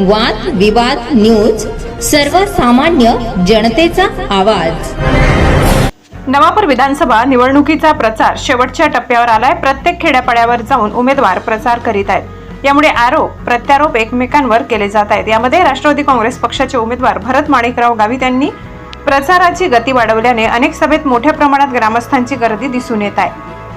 वाद विवाद न्यूज सर्वसामान्य जनतेचा आवाज. नवापूर विधानसभा निवडणुकीचा प्रचार शेवटच्या टप्प्यावर आलाय. प्रत्येक खेड्यापाड्यावर जाऊन उमेदवार प्रचार करीत आहेत. यामुळे आरोप प्रत्यारोप एकमेकांवर केले जात आहेत. यामध्ये राष्ट्रवादी काँग्रेस पक्षाचे उमेदवार भरत माणिकराव गावित यांनी प्रचाराची गती वाढवल्याने अनेक सभेत मोठ्या प्रमाणात ग्रामस्थांची गर्दी दिसून येत आहे.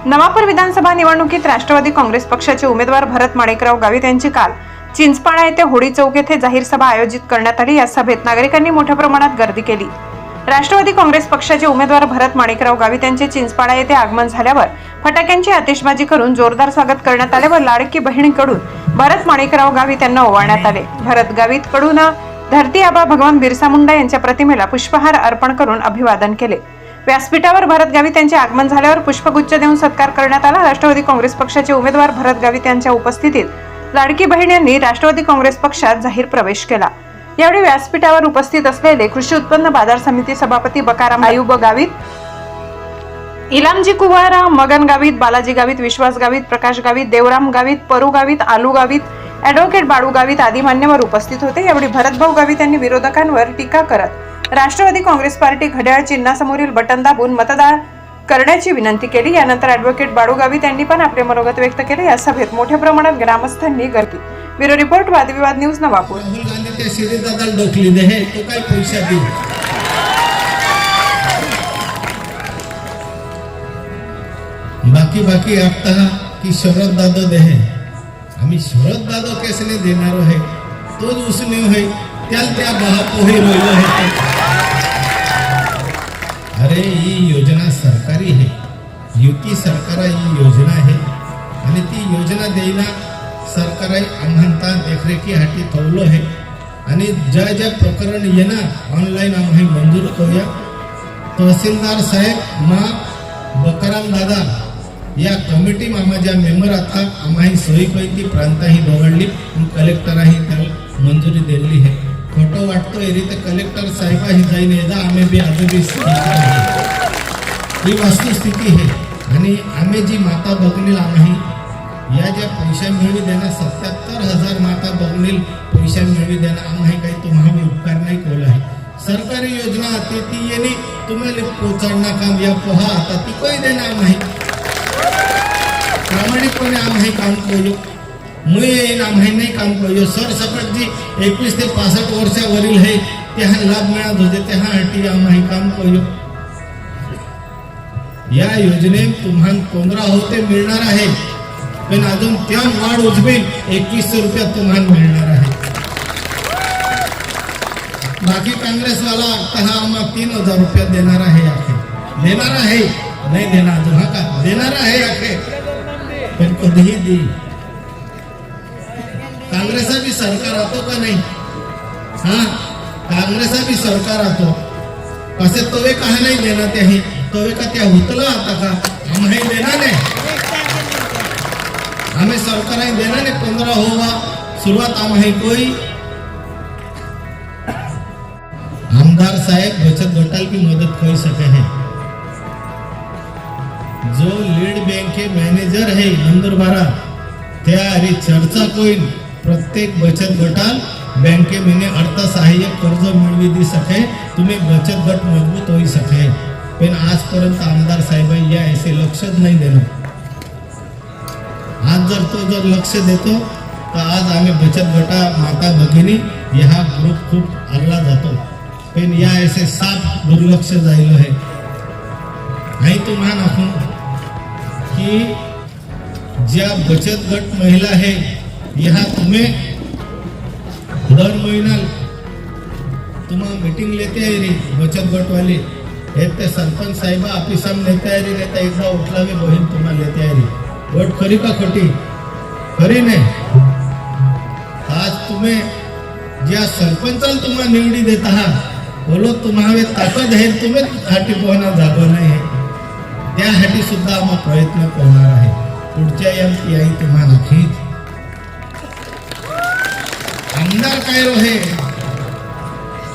नवापूर विधानसभा निवडणुकीत राष्ट्रवादी काँग्रेस पक्षाचे उमेदवार भरत माणिकराव गावित यांची काल चिंचपाडा येथे होळी चौक येथे जाहीर सभा आयोजित करण्यात आली. या सभेत नागरिकांनी मोठ्या प्रमाणात गर्दी केली. राष्ट्रवादी काँग्रेस पक्षाचे उमेदवार भरत माणिकराव गावित यांचे चिंचपाडा येथे आगमन झाल्यावर फटाक्यांची आतिषबाजी करून जोरदार स्वागत करण्यात आले व लाडकी बहिणीकडून भरत माणिकराव गावित यांना ओवाळण्यात आले. भरत गावित कडून धरती आबा भगवान बिरसा मुंडा यांच्या प्रतिमेला पुष्पहार अर्पण करून अभिवादन केले. व्यासपीठावर भरत गावित यांचे आगमन झाल्यावर पुष्पगुच्छ देऊन सत्कार करण्यात आला. राष्ट्रवादी काँग्रेस पक्षाचे उमेदवार भरत गावित यांच्या उपस्थितीत लाडकी बहीण यांनी राष्ट्रवादी काँग्रेस पक्षात जाहीर प्रवेश केला. यावेळी व्यासपीठावर उपस्थित असलेले कृषी उत्पन्न बाजार समिती सभापती बकाराम आयुब गावित इलामजी कुवारा मगन गावित बालाजी गावित विश्वास गावित प्रकाश गावित देवराम गावित परू गावित आलू गावित ऍडव्होकेट बाळू गावित आदी मान्यवर उपस्थित होते. यावेळी भरतभाऊ गावित यांनी विरोधकांवर टीका करत राष्ट्रवादी काँग्रेस पार्टी घड्याळ चिन्हासमोरील बटन दाबून मतदार करण्याची विनंती केली. यानंतर ॲडव्होकेट बाळू त्यांनी पण आपले मनोगत व्यक्त केले. या सभेत मोठ्या प्रमाणात ग्रामस्थांनी गर्दी. Bureau report Vadvivad news Navapur. बाकी बाकी आता की शरद दादा दे आम्ही शरद दादा केसने देणार आहे? तोच उसने होय त्याला त्या बहापोहे रोहिलो आहे. अरे की सरकार ही योजना आहे. आणि ती योजना द्यायला सरकार आम्हाला देखरेखीसाठी ठेवलं आहे. आणि ज्या ज्या प्रकरण येणार ऑनलाईन आम्ही मंजूर करूया. तहसीलदार साहेब मा बकराम दादा या कमिटी आम्हा ज्या मेंबर आता आम्ही सोयी पैकी प्रांताही दवडली आणि त्याला मंजुरी दिली आहे. खोटं वाटतो एरी तर कलेक्टर साहेबाही जाईन येदा आम्ही बी आजही ही वस्तुस्थिती आहे. आणि आम्ही जी माता बघणील आम्ही या ज्या पैसा मिळवी देणार सत्याहत्तर हजार माता बघणील पैसा मिळवी देणार आम्ही काही तुम्हाला उपकार नाही केला आहे. सरकारी योजना ते ती येणे तुम्हाला पोचाडणं काम या पोहा आता ती काही देणार नाही प्रामाणिकपणे आम्ही काम करू मुळे येईन आम्ही नाही काम करू सरसकट जी एकवीस ते पासष्ट वर्षावरील आहे त्या लाभ मिळत होते त्यासाठी आम्ही काम करू या योजनेत तुम्हाला पंधरा होते मिळणार आहे. पण अजून त्या वाढ उजवेल एकवीसशे रुपयात तुम्हाला मिळणार आहे. बाकी काँग्रेसवाला आता हा आम्हाला तीन हज़ार रुपयात देणार आहे अखेर. देणार आहे. नाही देणार, अजून हा का? देणार आहे अखेर. पण कधीही देईल काँग्रेसा बी सरकार आतो का नाही? हा? काँग्रेसा बी सरकार आतो कसे तवे का नाही देणार ते आहे तवे का त्या हुतला आता का? आम्ही देणार. नाही आम्ही सरकार देणार. नाही पंधरा होवा. सुरुवात आम्ही कोई आमदार साहेब बचत गटाल की मदद कर सके हैं जो लीड बैंक के मैनेजर है नंदुरबारा त्या चर्चा कोईन प्रत्येक बचत गटाल बँके महिने अर्थसहाय्य कर्ज मिळवी दी सके तुम्ही बचत गट मजबूत होई सके पण आजपर्यंत आमदार साहेबांनी या ऐसे लक्षच नाही देणं. आज जर तो जर लक्ष देतो तर आज आम्ही बचत गटा माता भगिनी ह्या ग्रुप खूप आगला जातो. पण या ऐसे साफ दुर्लक्ष झालेलं आहे. नाही तुम्हाला आपण की ज्या बचत गट महिला आहे ह्या तुम्ही दर महिना तुम्हाला मीटिंग लेते आहे रे बचत गट वाले हे ते सरपंच साहेब ऑफिसात नेते आहे रे नेता एकदा उठलावे बहीण तुम्हाला लेते आहे रे खरी का खोटी? खरी नाही. आज तुम्ही ज्या सरपंचाला तुम्हाला निवडी देत आहात बोलो तुम्हाला ताकद आहे तुम्ही हाटी पोहणार जागो नाही त्यासाठी सुद्धा आम्हा प्रयत्न करणार आहे. पुढच्या एम पी आई तुम्हाला नक्कीच. आमदार काय रोहे?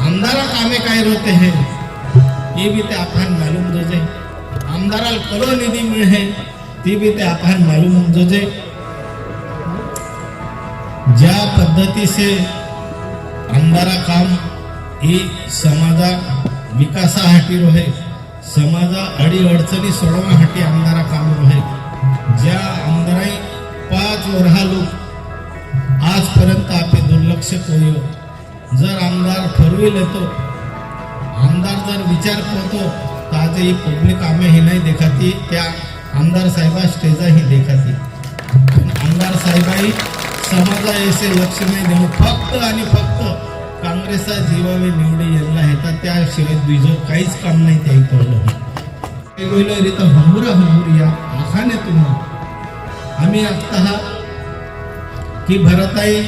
आमदारा कामे काय रोते हे? ये भी ते आपण मालूम जोजे. आमदाराला करो निधी मिळे ते बी ते आपण मालूम जोजे. ज्या पद्धती से आमदारा काम ही समाजा विकासासाठी रोहे समाजा अडी अडचणी सोडवण्यासाठी आमदारा काम रोहे. ज्या आमदाराई पाच वर्हा लोक आजपर्यंत आपले दुर्लक्ष कोयो जर आमदार ठरविल येतो आमदार जर विचार करतो तर आज ही पब्लिक आम्ही ही नाही देखाती त्या आमदार साहेबा स्टेजा ही देखाती. आमदार साहेबाई समाजा असे लक्ष नाही देऊ फक्त आणि फक्त काँग्रेसचा जीवावे निवडी यांना येतात त्याशिवाय दुजो काहीच काम नाही त्याही कळलं वेगवेगळ्या रे तर हंबुरा या आखाने तुम्हा. आम्ही आता हा की भरताई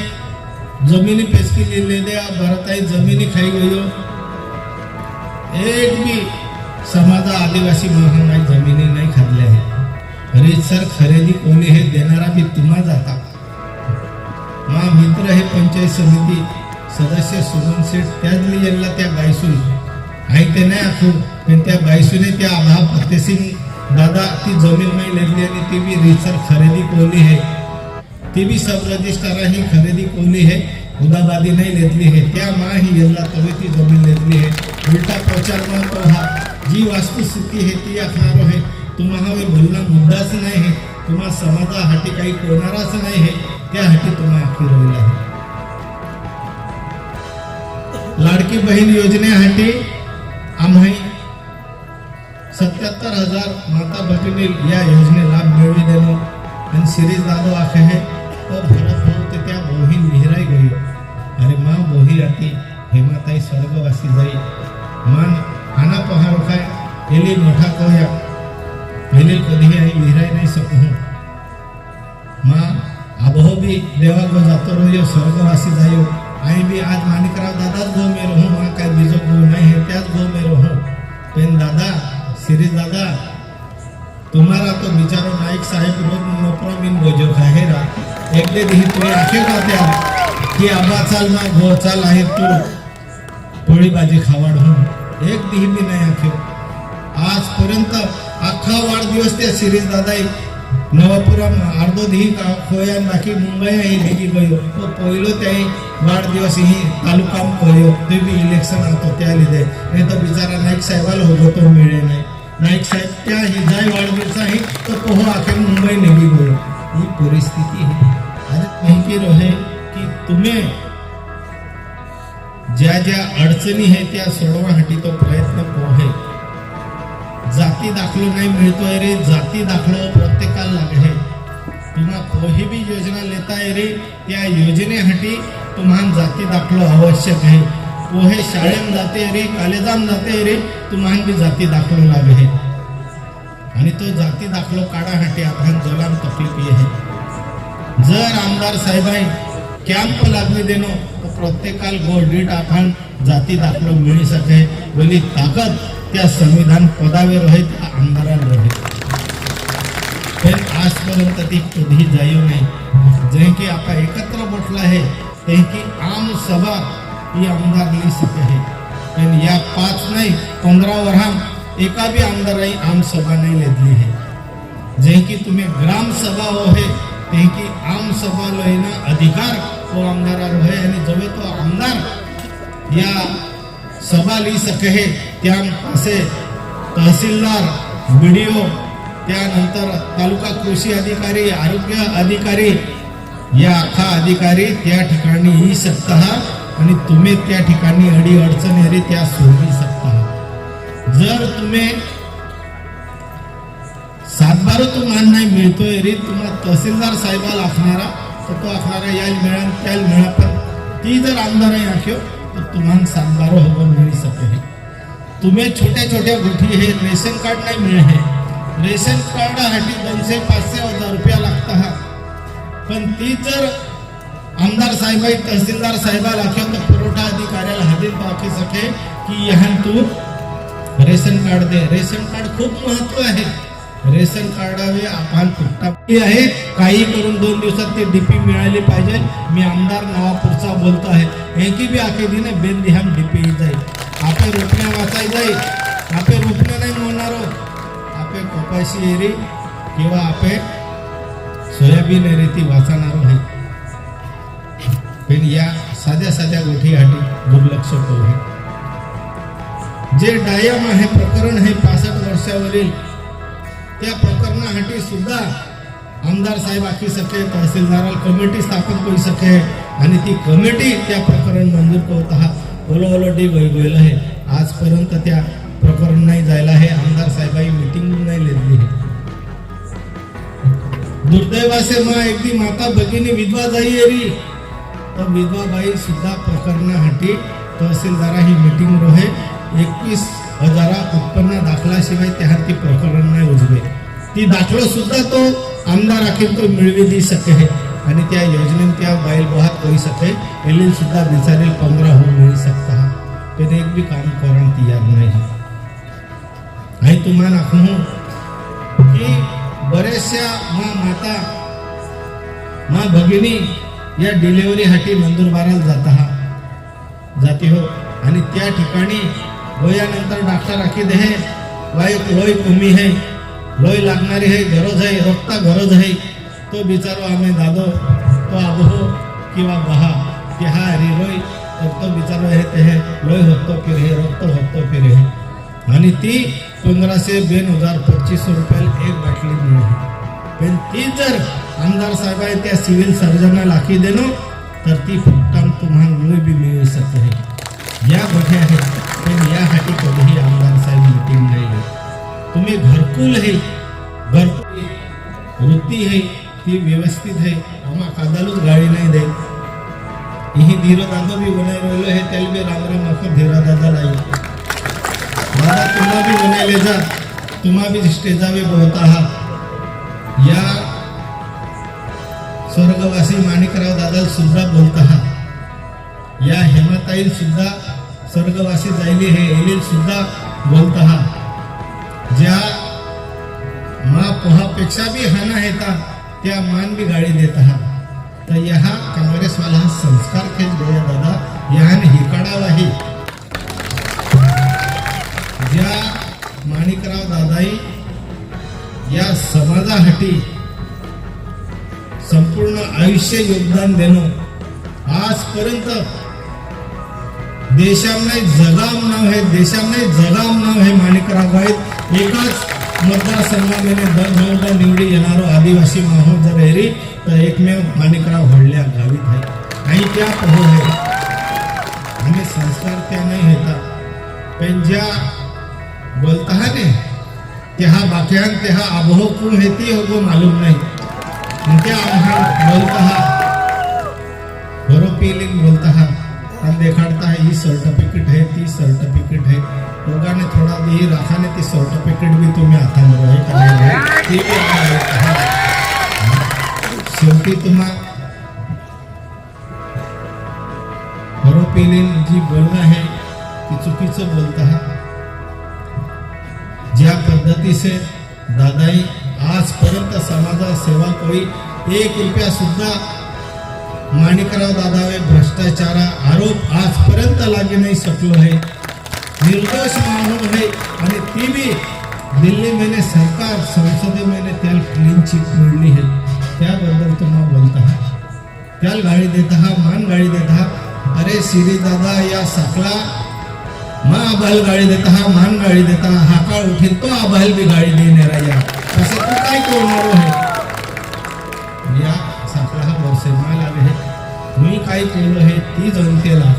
जमिनी पेसकी लिहिलेल्या भरताई जमिनी खाई गयो एक बी समाजा आदिवासी महागाई जमिनी नाही खाल्ल्या आहे रीतसर खरेदी कोणी हे देणारा बी तुम्हा जाता मा मित्र हे पंचायत समिती सदस्य सुमन शेठ त्याच लिहिला त्या बायसून आहे ते नाही आखू पण त्या बायसूने त्या आभा फतेसिंग दादा ती जमीन नाही लेखली आणि ती बी रीतसर खरेदी कोणी आहे ती बी सब रजिस्ट्रार ही खरेदी कोणी आहे उदाबादी नाही लेतली आहे त्या मा ही यल्ला तवे ती जमीन लेतली आहे उलटा प्रचार मा हा. जी वास्तुस्थिती आहे ती असणार आहे. तुम्हाला वे बोलणं मुद्दाच नाही आहे तुम्हा समाजासाठी काही कोणाराच नाही है. त्यासाठी तुम्हा फिरवलं आहे. लाडकी बहीण योजनेसाठी आम्ही सत्याहत्तर हजार माता भगिनी या योजने लाभ मिळवी देणं. आणि सिरीज दादो आखे है तो भरत भाऊ ते त्या बोही विहिराई गई अरे माँ बोही आती हेमाताई स्वर्गवासी जाई. मान आना पहाड़ खाय एली मोठा कोया एली कधी आई विहिराई नाही सकू माँ आबहो भी देवा गो जातो रहियो स्वर्गवासी जायो. आई भी आज मानिक माणिकराव दादा गो में रहूं मा काय बीजो गो नाही हे त्याच गो में रहू. पेन दादा श्री दादा तुम्हारा तो बिचारो नाईक साहेब रोज नोकरा बिन बोजो खाहेरा एकले दिही तुम्ही आखे का की आबा चाल ना गो चाल आहे तू. पोळी भाजी खावाड म्हणून एक दिही बी नाही आखे आजपर्यंत अख्खा वाढदिवस त्या सिरीज दादाई नवापुरा अर्धो दिही का खोया बाकी मुंबई ही निघी गयो तो पहिलो त्याही वाढदिवस ही तालुका कयो ते बी इलेक्शन आणतो त्या लिदे नाही तर बिचारा नाईक साहेबाला होतो तो मिळे नाही. नाईक साहेब त्या हिजाय वाढदिवस आहे तो पोहो आखे मुंबई निघी गयो ही परिस्थिती आहे आज माहिती रोहे की तुम्ही ज्या ज्या अडचणी आहे त्या सोडवण्यासाठी तो प्रयत्न पोहे. जाती दाखलो नाही मिळतोय रे जाती दाखलो प्रत्येकाला लागले. तुम्हा कोहीबी योजना लेताय रे त्या योजनेसाठी तुम्हाला जाती दाखलो आवश्यक आहे. पोहे शाळेत जाते रे कॉलेजात जाते रे तुम्हाला बी जाती दाखलो लागे आणि तो जाती दाखलो काढासाठी आपण जलाम तकलीफ आहे जर आमदार साहेबाई कॅम्प लागले देणं, तर प्रत्येकाला गोल्डीट आपण जाती दाखलो मिळू सके बोली ताकद त्या संविधान पदावर रहे त्या आमदाराला रहे पण आजपर्यंत ती कधी जाईव नाही जे की आपण एकत्र बसला आहे, ते की आम सभा ही आमदार लिही सके आहे. पण या पाच नाही, पंधरा वर्षां एका बी आमदाराई आम सभा नाही लेतली आहे. जे की तुम्ही ग्राम सभा हो है, ते की आम सभा लेना अधिकार तो आमदार भय आणि जवळ तो आमदार या सभा लि सके त्या असे तहसीलदार व्हिडिओ त्यानंतर तालुका कृषी अधिकारी आरोग्य अधिकारी या अखा अधिकारी त्या ठिकाणी ही शकता आणि तुम्ही त्या ठिकाणी अडी अडचण रे त्या सोडवी सप्ताह जर तुम्ही सातबारा तुम्हाला नाही मिळतोय रे तुम्हाला तहसीलदार साहेबाला असणारा तर तो आखणारा याल मिळा त्याल मिळा पण ती जर आमदार आहे आख्यो तर तुम्हाला सातबारा हो मिळू सके तुम्ही छोट्या छोट्या गोष्टी हे रेशन कार्ड नाही मिळे हे. रेशन कार्डासाठी दोनशे पाचशे हजार रुपया लागता हा. पण ती जर आमदार साहेबाई तहसीलदार साहेबाला आख्यो तर पुरवठा अधिकाऱ्याला हजेर दाखवू सके की यहाँ तू रेशन कार्ड दे. रेशन कार्ड खूप महत्त्व आहे. रेशन कार्डावे आपण आहे. काही करून दोन दिवसात ते डीपी मिळाली पाहिजे. मी आमदार नवापूरचा बोलतो आहे. एकी बी आखे दिने बेन दिहाम डीपी जाईल. आपे रोपण्या वाचाय जाईल. आपे रोपण्या नाही म्हणणार हो. आपे कपाशी एरी किंवा आपे सोयाबीन एरी ती वाचणार आहे पण या साध्या साध्या गोठीसाठी दुर्लक्ष करू जे डायम आहे प्रकरण हे पासष्ट वर्षावरील त्या प्रकरणासाठी सुद्धा आमदार साहेब आखी सके तहसीलदार कमिटी स्थापन करू सके. आणि ती कमिटी त्या प्रकरण मंजूर करत हा ओलो ओलो डी आहे. आजपर्यंत त्या प्रकरण नाही जायला आहे. आमदार साहेबाई मिटिंग नाही लेली दुर्दैवासे मा एकदी माता भगिनी विधवा जाई येरी तर विधवाबाई सुद्धा प्रकरणासाठी तहसीलदारा ही मीटिंग रोहे एकवीस हजारा उत्पन्न दाखलाशिवाय त्या ती प्रकरण नाही उजवे. ती दाखलो सुद्धा तो आमदार अखेर तो मिळवी दी सके आणि त्या योजनेत त्या बैल बहात होई सके एलिन सुद्धा बिचारेल पंधरा हो मिळू शकता. पण एक बी काम करण तयार नाही. आई तुम्हाला दाखवू की बऱ्याचशा मा माता मा भगिनी या डिलेवरीसाठी नंदुरबाराला जात. जाते हो. आणि त्या ठिकाणी वयानंतर डॉक्टर राखी दे हे. वाई लोय कमी है. लोय लागणारी है गरज आहे रक्ता गरज आहे. तो बिचारो आम्ही दादो तो आबहो किंवा बहा. की हा हरी लोय तर तो बिचारो आहे ते हे. लोय होतो की हे रक्त होतो की हे. आणि ती पंधराशे दोन हजार पच्चीस रुपयाला एक बाटली मिळते पण ती जर आमदार साहेब त्या सिव्हिल सर्जनला लाखी देणं तर ती फक्त तुम्हाला लोय बी मिळू शकते. या गोष्टी आहेत पण यासाठी कधीही आमदार साहेब मिटिंग नाही तुम्ही घरकुल है घरकुल वृत्ती है ती व्यवस्थित है आम्हा कादालूच गाडी नाही दे ही धीर दादा बी बनाय राहिलो हे त्याला बी रामराम आपण धीरा दादा नाही दादा तुम्हा बी बनायले जा तुम्हा बी स्टेजावे बहुत आहात या स्वर्गवासी माणिकराव दादा सुद्धा बोलत आहात. या हेमाताईल सुद्धा स्वर्गवासी जायले हे एलिल सुद्धा बोलत आहात ज्या मा पोहापेक्षा बी हाना येतात त्या मान बी गाडी देत आहात तर यहा काँग्रेसवाला हा संस्कार खेच गया दादा यान हिकाडावाही ज्या माणिकराव दादाई या समाजासाठी संपूर्ण आयुष्य योगदान देणं आजपर्यंत देशामध्ये जगाम नाव आहे देशामध्ये जगाम नाव हे माणिकराव आहेत एकाच मतदारसंघामध्ये दर नऊदा निवडी येणारो आदिवासी माहोल जर हेरी तर एकमेव माणिकराव होडल्या गावीत आहे. आणि त्या पहो आहे. आणि संस्कार त्या नाही येतात पण ज्या बोलता ने त्या बाक्यान तेहा आबहो कोण हेती हो मालूम नाही. त्या आम्हाला बोलता हा. बरो बोलता हम देखाड़ता है ये सर्टिफिकेट है ती सर्टिफिकेट है लोगों ने थोडा ये रखा ने ती सर्टिफिकेट भी तुम्हें आता आहे है नाही आहे? शेवटी तुम्हा आरोपीने पेलिंग जी बोलणं आहे ती चुकीचं बोलत. आहात ज्या पद्धती से दादाई आजपर्यंत समाजा सेवा कोई एक रुपया सुद्धा माणिकराव दादावे भ्रष्टाचारा आरोप आजपर्यंत लागे नाही सकलो है निर्दोष मानव है आणि ती बी दिल्ली मेने सरकार संसदे त्या त्याला क्लीन चिट मिळली है त्याबद्दल तुम्हा बोलता त्याला गाडी देत हा मान गाडी देत हा अरे श्री दादा या सकला. मा आबाल गाडी देता हा मान गाडी देता हा काळ उठेल तो आबाल बी गाडी देणार या. असं तू काय करणार काय केलं हे ती जनतेला